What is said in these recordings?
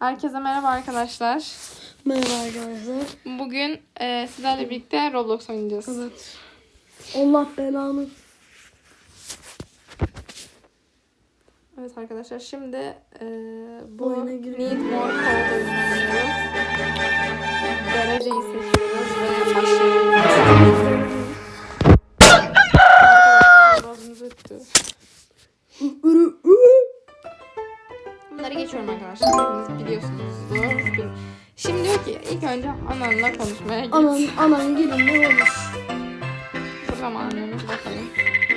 Herkese merhaba arkadaşlar. Merhaba arkadaşlar. Bugün e, sizlerle birlikte Roblox oynayacağız. Evet. Allah belanı. Evet arkadaşlar şimdi e, bu Oyuna. Need More Code oynuyoruz. Dereceyi seçiyoruz ve başlıyoruz. Arkadaşlar. Hepiniz biliyorsunuzdur. Şimdi diyor ki ilk önce ananla konuşmaya git. Anan, anan gelin ne mı anlıyoruz bakalım.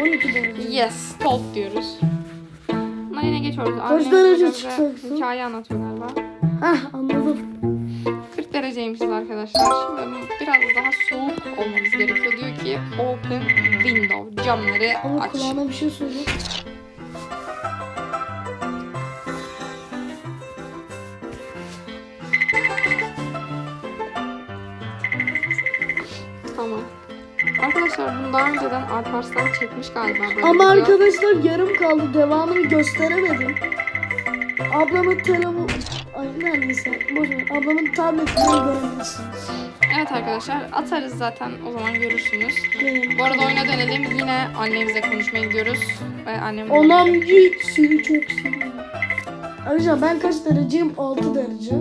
12 derece. Yes, talk diyoruz. Bunları yine geçiyoruz. Kaç derece çıkacaksın? Hikaye anlatıyor galiba. Heh anladım. 40 dereceymişiz arkadaşlar. Şimdi biraz daha soğuk olmamız gerekiyor. Diyor ki open window. Camları Ama aç. kulağına bir şey söyle. Tamam. Arkadaşlar bunu daha önceden Alparslan çekmiş galiba. Böyle Ama video. arkadaşlar yarım kaldı. Devamını gösteremedim. Ablamın telefonu... Ay neredeyse. Boş ver. Ablamın tabletini görebilirsiniz. Evet arkadaşlar atarız zaten o zaman görürsünüz. Benim. Bu arada oyuna dönelim. Yine annemizle konuşmaya gidiyoruz. Ve annem Anam git seni çok seviyorum. Ayrıca ben kaç dereceyim? 6 derece.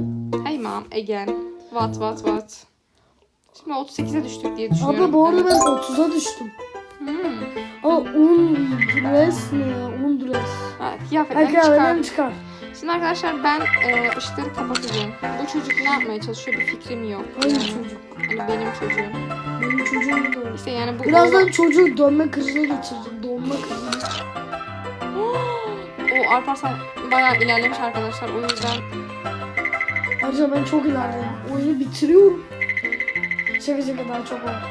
Hey mom again. What what what? Şimdi 38'e düştük diye düşünüyorum. Abla bu arada ben 30'a düştüm. Hmm. Aa undres ne ya? Undres. Evet, kıyafetlerini çıkar. çıkar. Şimdi arkadaşlar ben e, ışıkları kapatacağım. Bu çocuk ne yapmaya çalışıyor bir fikrim yok. Hangi Yani, çocuk? Hani benim çocuğum. Benim çocuğum da. İşte yani bu Birazdan çocuğu dönme krizine geçireceğim. Donma krizine. o Alparslan bayağı ilerlemiş arkadaşlar. O yüzden Ayrıca ben çok ilerledim. Oyunu bitiriyorum. Şaka daha çok var.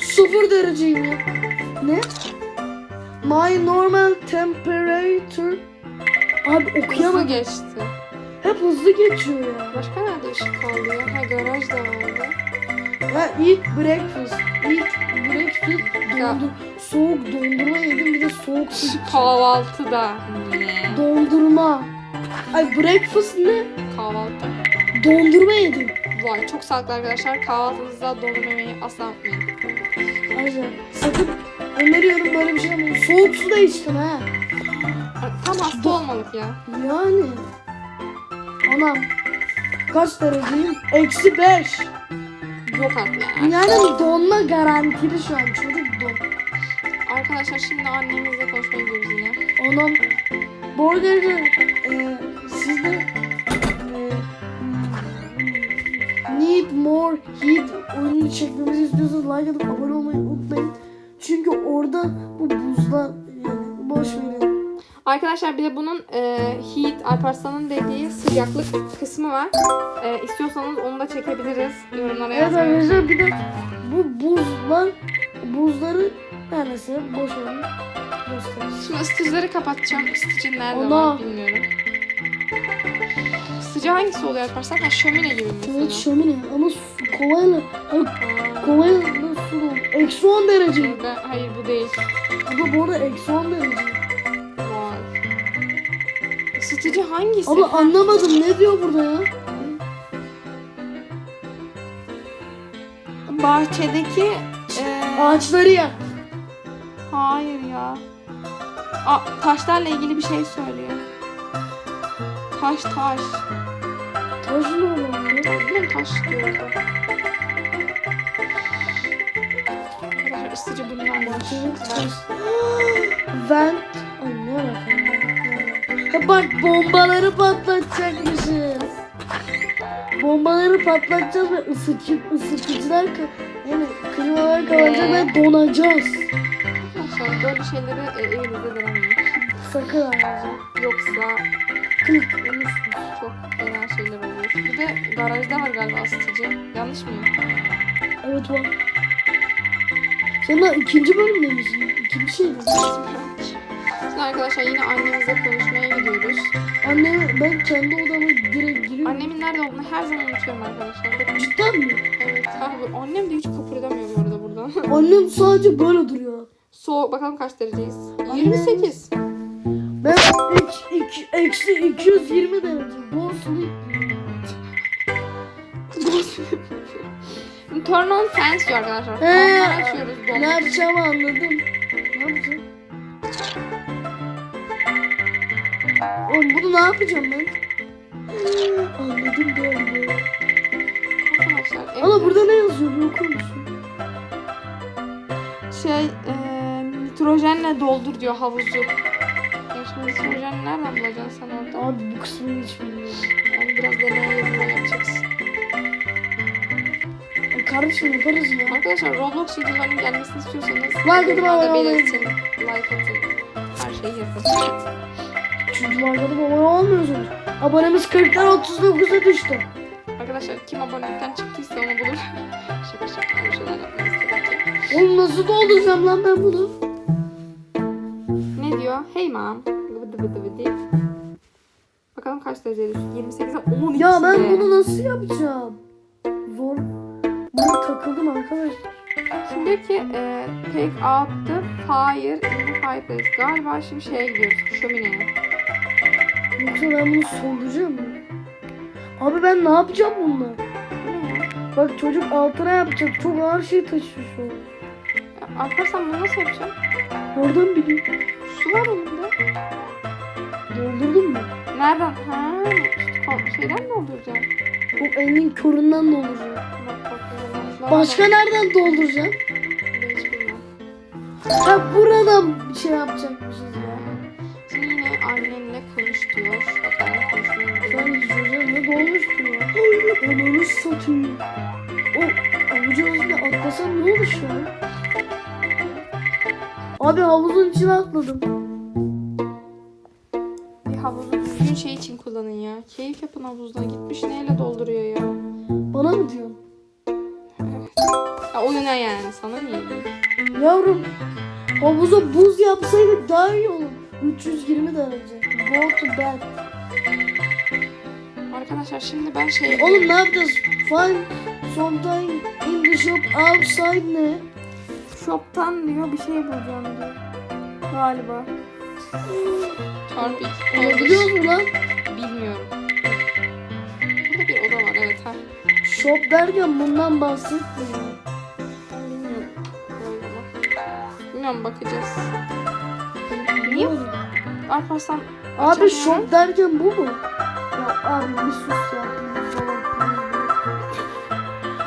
Sıfır dereceyim ya. Ne? My normal temperature. Abi hızlı okuyamadım. geçti. Hep hızlı geçiyor ya. Başka nerede ışık kaldı ya? Ha garaj da vardı. Ya eat breakfast. Eat breakfast. Dondur soğuk dondurma yedim bir de soğuk su. Kahvaltıda. Dondurma. Ay breakfast ne? Kahvaltı. Dondurma yedim. Vay çok sağlıklı arkadaşlar. Kahvaltınızda dondurma yemeyi asla unutmayın. Ayrıca sakın öneriyorum böyle bir şey yapmayın. Soğuk su da içtim ha. Tam hasta olmalık ya. Yani. Anam. Kaç dereceyim? Eksi beş. Yok artık yani. Yani donma garantili şu an. Çocuk don. Arkadaşlar şimdi annemizle konuşmaya gidiyoruz yine. Anam. Bu arada e, siz de More Heat oyununu çekmemizi istiyorsanız like atıp abone olmayı unutmayın. Çünkü orada bu buzlar yani boş verin. Arkadaşlar bir de bunun e, heat, Alparslan'ın dediği sıcaklık kısmı var. E, istiyorsanız onu da çekebiliriz. Yorumlara Evet yazmayı arkadaşlar bir de bu buzlar buzları neredeyse boş verin. Göstereyim. Şimdi ısıtıcıları kapatacağım. Isıtıcı nerede var bilmiyorum. Isıtıcı hangisi oluyor Alparslan? Ha şömine gibi mesela. Evet şömine ama su, kovayla Aa, kovayla su. Eksi 10 derece. ben- hayır bu değil. Abla bu arada eksi 10 derece. Vay. Isıtıcı hangisi? Abla anlamadım ne diyor burada ya? Bahçedeki e, Ağaçları yak. Hayır ya. Aa, taşlarla ilgili bir şey söylüyor. Taş taş. Taş ne olur ya? Bilmiyorum taş diyor. Arkadaşlar ısıtıcı bundan taş. Vent. Ay ne ya? Ha bak bombaları patlatacakmışız. Bombaları patlatacağız ve ısıtıcı, ısıtıcılar yani klimalar kapanacak ve donacağız. Arkadaşlar böyle şeyleri e, evinizde denemeyin. Sakın ayrıca. Yoksa ölürsünüz. çok fena şeyler olur. Bir de garajda var galiba ısıtıcı. Yanlış mıyım? Evet var. Daha ikinci bölümde misin? İkinci şey mi? Şimdi arkadaşlar yine annemizle konuşmaya gidiyoruz. Anne ben kendi odama direkt giriyorum. Annemin nerede olduğunu her zaman unutuyorum arkadaşlar. Bakın. Cidden mi? Evet. Abi, annem de hiç kıpırdamıyor bu arada buradan. Annem sadece böyle duruyor. Soğuk bakalım kaç dereceyiz? 28. Ben Eksi, iki, eksi 220 derece. Boslu. Turn on fans diyor arkadaşlar. He, Fanları açıyoruz. Ne dolmuş. yapacağımı anladım. Ne yapacağım? Oğlum bunu ne yapacağım ben? Anladım galiba. Arkadaşlar ev- Ama burada ne yazıyor? Bir okur musun? şey e, nitrojenle doldur diyor havuzu. Ya şimdi nitrojen nereden bulacaksın sen orada? Abi bu kısmını hiç bilmiyorum. Onu biraz deneye yanına yapacaksın. Ay kardeşim yaparız ya. Arkadaşlar Roblox videolarının gelmesini istiyorsanız Like atın, abone belirtin. Like atın. Her şeyi yapın. Çünkü arkada abone olmuyorsunuz. Abonemiz 40'tan 39'a düştü. Arkadaşlar kim abonelikten çıktıysa onu bulur. şaka şaka bir şeyler yapmayı istedik ya. Oğlum nasıl dolduracağım lan ben bunu? Diyor? Hey mom. Vıdı vıdı vıdı. Bakalım kaç dereceye düştü? 28'e 12. Ya ben bunu nasıl yapacağım? Zor. Buna takıldım arkadaşlar. Şimdi diyor ki e, take out the fire in the fireplace. Galiba şimdi şeye gidiyoruz. Şömineye. Yoksa ben bunu solduracağım mı? Abi ben ne yapacağım bununla? Bak çocuk altına yapacak. Çok ağır şey taşıyor şu an. Alparslan bunu nasıl yapacağım? Oradan bileyim. Su var önümde. Doldurdun mu? Nereden? Ha, işte şeyden mi dolduracağım? O elinin köründen dolduracağım. Bak bak. bak. Başka nereden dolduracağım? Ben hiç bilmiyorum. Ha buradan bir şey yapacakmışız ya. Şimdi yine annenle konuş diyor. Bakalım konuşmaya gidiyor. an izleyeceğim ne dolmuştur ya. Ananı satayım. O avucun üstüne atlasam ne olur şu an? Abi havuzun içine atladım. Bir havuzu düzgün şey için kullanın ya. Keyif yapın havuzda. Gitmiş neyle dolduruyor ya. Bana mı diyorsun? Ya oyuna yani sana niye? Yavrum havuza buz yapsaydık daha iyi olur. 320 derece. Go to bed. Arkadaşlar şimdi ben şey... Oğlum ne yapacağız? Find sometime in the shop outside ne? Shop'tan diyor bir şey bulacağım diyor. Galiba. Çarpı iki Olabiliyor kalmış. mu lan? Bilmiyorum. Burada bir oda var evet ha. Shop derken bundan bahsetmiyor. Bilmiyorum. Bilmiyorum bakacağız. Niye? Alparslan Abi shop derken bu mu? Ya abi bir sus ya.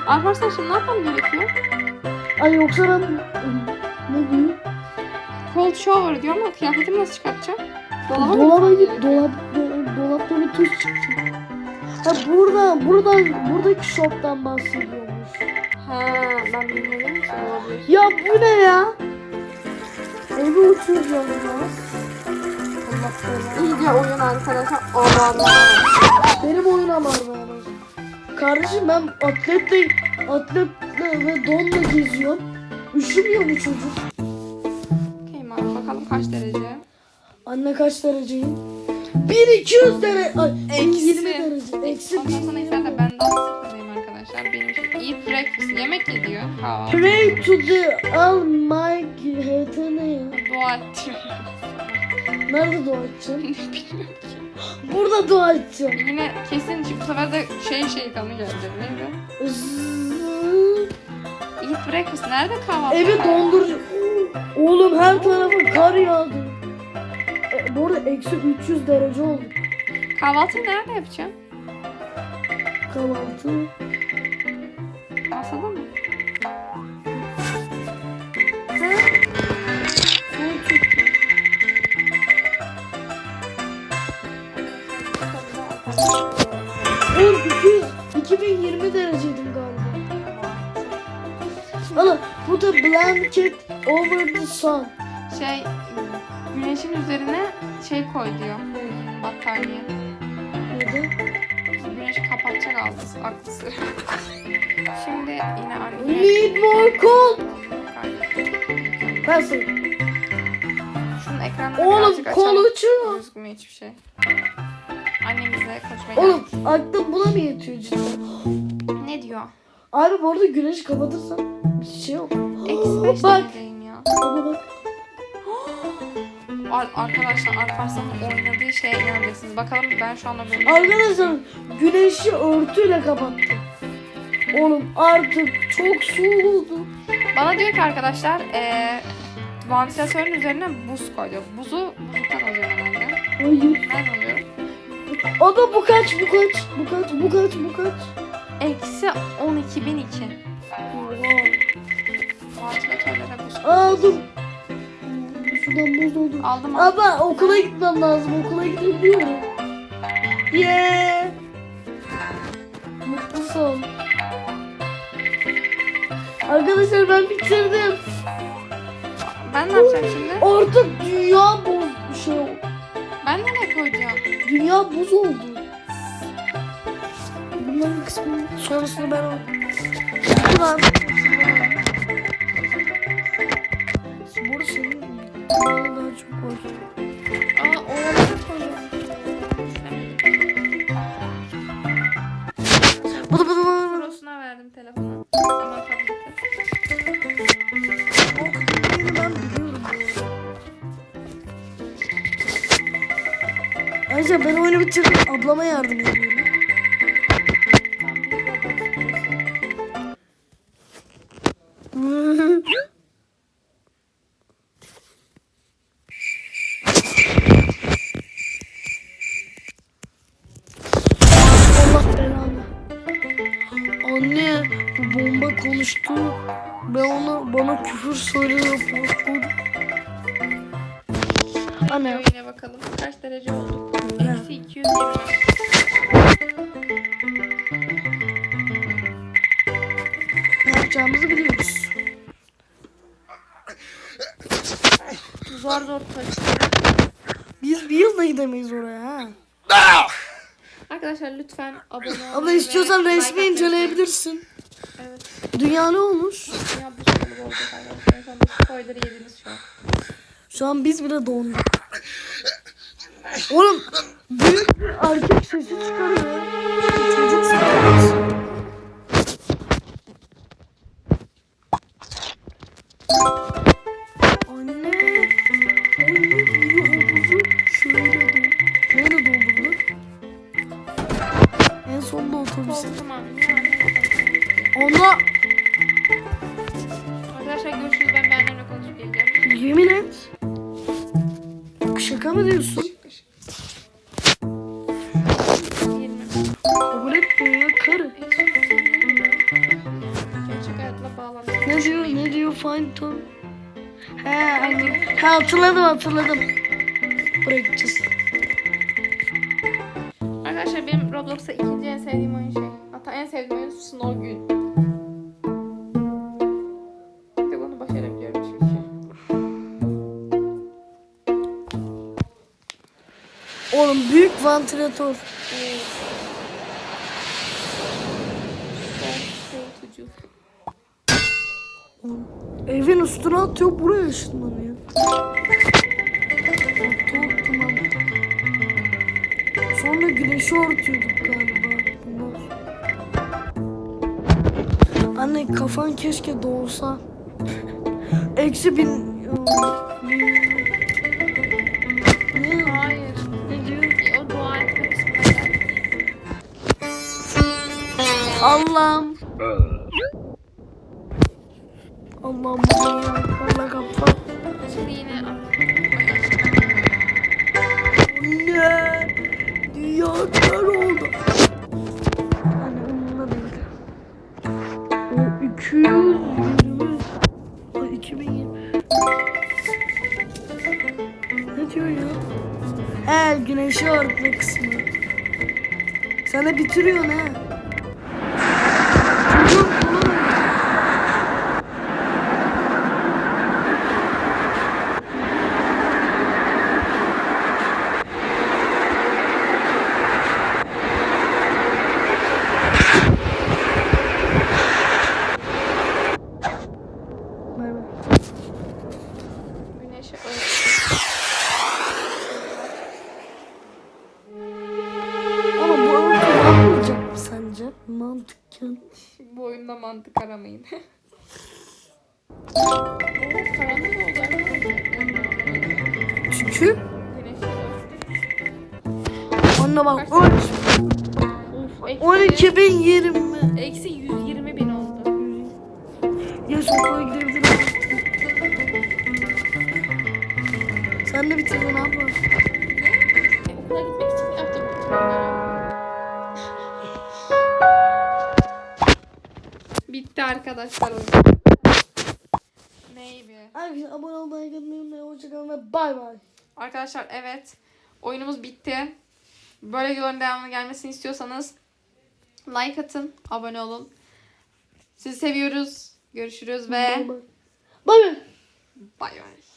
Alparslan şimdi ne yapmam gerekiyor? Ay yoksa ben ne diyeyim? Cold shower diyor ama kıyafetimi nasıl çıkartacağım? Dolaba Dolaba git, dolap, dolap, dolapta bir tuş çıktı. Ha burada, buradan, buradaki shop'tan bahsediyormuş. Ha ben bilmiyorum ki olabilir. Ya bu ne ya? Evi uçuracağım ya. Allah söyle. İyice oyun arkadaşlar. Aman Benim oyuna var başladı. Kardeşim ben atletle, atletle ve donla geziyorum. Üşümüyor bu çocuk. Okey Mar bakalım kaç derece? Anne kaç dereceyim? 1200 derece. Ay, Eksi. 20 derece. Eksi Ondan sonra 1020. istersen ben daha sıfırdayım arkadaşlar. Benim için eat breakfast. Yemek ye diyor. Kahvaltı. Pray to the Almighty HT ne ya? Dua. Nerede dua edeceğim? Bilmiyorum. Burada dua edeceğim. Yine kesin bu sefer de şey şey kanı gelecek. Neydi? Eat breakfast. Nerede kahvaltı? Evi dondurucu. Oğlum her tarafa kar yağdı. E, bu arada eksi 300 derece oldu. Kahvaltıyı nerede yapacağım? Kahvaltı. Masada mı? 2020 dereceydim galiba. Oğlum put a blanket over the sun. Şey güneşin üzerine şey koy diyor. Battaniye. Neden? Güneşi kapatacak aldı aklı sıra. Şimdi yine anne. Need more coal. Nasıl? Şunun ekranını Oğlum kol uçuyor. Gözükmüyor hiçbir şey. Annemizle konuşmaya Oğlum geldik. aklım buna mı yetiyor cidden? Ne diyor? Abi bu arada güneşi kapatırsan bir şey yok. Eksi beş Bak. dereceyim ya. Baba bak. Ar- arkadaşlar Alparslan'ın oynadığı şeye inanacaksınız. Bakalım ben şu anda böyle... Arkadaşlar güneşi örtüyle kapattım. Oğlum artık çok soğuk oldu. Bana diyor ki arkadaşlar eee vantilatörün üzerine buz koy diyor. Buzu buzluktan alıyorum herhalde. Hayır. Nereden alıyorum? Ada bu kaç bu kaç bu kaç bu kaç bu kaç. Eksi 12.002. Oha. Vantilatörlere buz koy. Aa dur. Şuradan buz oldu. Aldım. Ama okula gitmem lazım. Okula gidebiliyorum. Yeah. Mutlu son. Arkadaşlar ben bitirdim. Ben ne yapacağım şimdi? Artık dünya bir şey oldu. Ben nereye koyacağım? Dünya buz oldu. Bunların kısmını sonrasını ben oynayayım. Ulan. Ablama yardım ediyorum. Anne bu bomba konuştu. Ben ona bana küfür söylüyor. Anne Yine bakalım kaç derece oldu? Eksi 220. gidemeyiz oraya ha. Arkadaşlar lütfen abone olmayı Abla ve istiyorsan like resmi atmayı inceleyebilirsin. Evet. Dünya ne olmuş? Ya bu sonu oldu arkadaşlar. En sonunda spoiler'ı yediniz şu an. Şu an biz bile donduk. Oğlum Find Tom. He, anladım. He hatırladım hatırladım. Buraya gideceğiz. Arkadaşlar benim Roblox'ta ikinci en sevdiğim oyun şey. Hatta en sevdiğim oyun Snow Gün. Bir onu başarabiliyorum çünkü. Oğlum büyük vantilatör. Evet. Soğutucu. Evin üstüne atıyor buraya ışınlanıyor. Tamam, tamam. Sonra güneşi örtüyorduk galiba. Anne kafan keşke doğsa. Eksi bin... Hayır. Ne diyor? O dua. Allah'ım. Allah'ım bu dünya kapat. Şimdi yine Ne? Dünya kör oldu. Hani umurumda değil. O 220. O 2020. Ne diyor ya? He güneşi örtme kısmı. De bitiriyorsun ha. Bu oyunda mantık aramayın. Çünkü. Anne bak. Kaç on- Uf, eksi, 12 bin 20. eksi 120 bin oldu. Ya sokaklara gidebilirim. Sen de bitirdin abla. E, okula gitmek için yaptım Bitti arkadaşlar oyun. Maybe. Arkadaşlar abone olmayı, atmayı unutmayın. Hoşçakalın ve bay bay. Arkadaşlar evet oyunumuz bitti. Böyle videoların devamlı gelmesini istiyorsanız like atın, abone olun. Sizi seviyoruz. Görüşürüz ve Bay bay. Bay bay. bay bay.